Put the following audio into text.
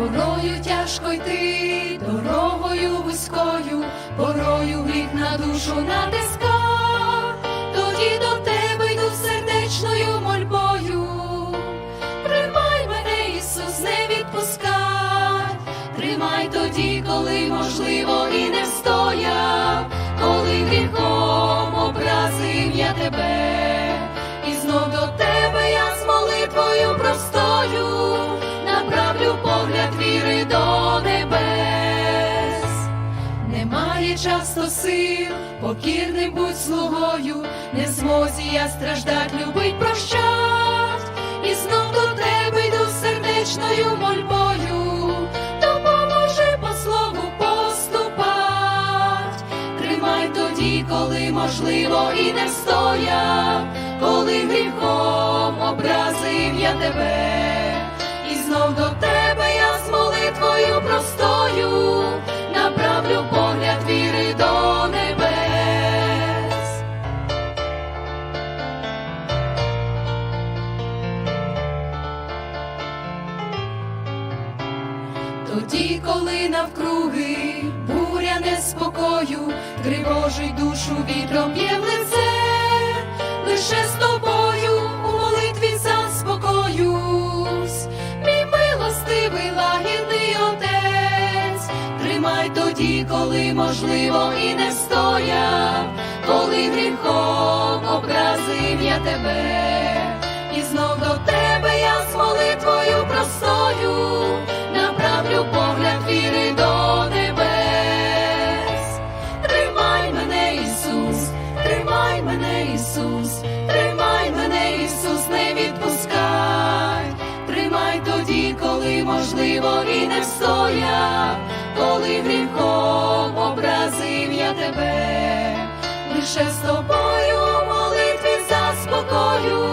Порою тяжко йти дорогою вузькою, порою гріх на душу натиска, тоді до тебе йду сердечною мольбою. Тримай мене, Ісус, не відпускай, тримай тоді, коли можливо і не встояв, часто сил, покірним будь слугою, не змозі я страждать, любить, прощать, і знов до тебе йду сердечною мольбою, допоможи по слову поступать, тримай тоді, коли можливо і не встояв, коли гріхом образив я тебе, і знов до тебе Тоді, коли навкруги буря неспокою, тривожить душу вітром б'є в лице, лише з тобою у молитві заспокоюсь, мій милостивий лагідний отець, тримай тоді, коли можливо і не стояв, коли гріхом образив я тебе, можливо, і не встояв, коли гріхом образив я тебе, лише з тобою молитві заспокою.